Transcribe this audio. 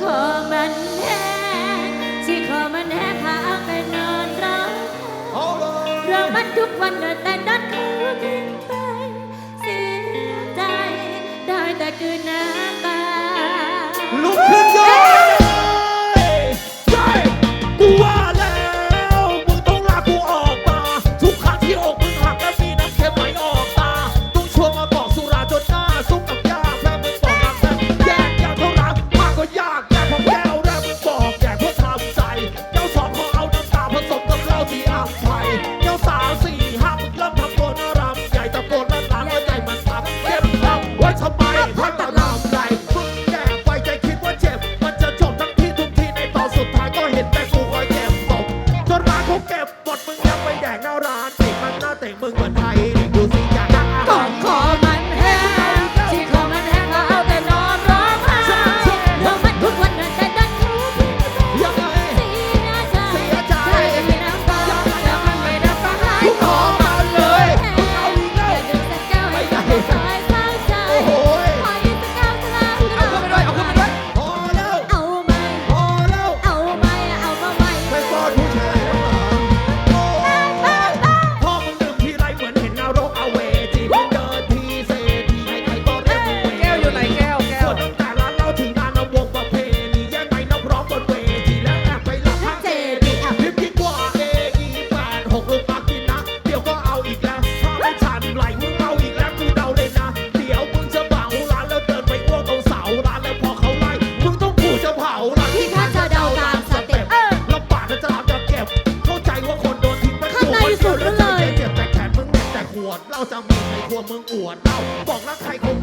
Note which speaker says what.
Speaker 1: ขอมันแห้ที่ขอมันแห้พาไปนอนร้องร้องมันทุกวันแต่ดันคืน
Speaker 2: ดเราจะมีใคร
Speaker 1: คว
Speaker 2: รเมือ
Speaker 1: ง
Speaker 2: อ
Speaker 1: ว
Speaker 2: ดเล่าบอกรักใครคง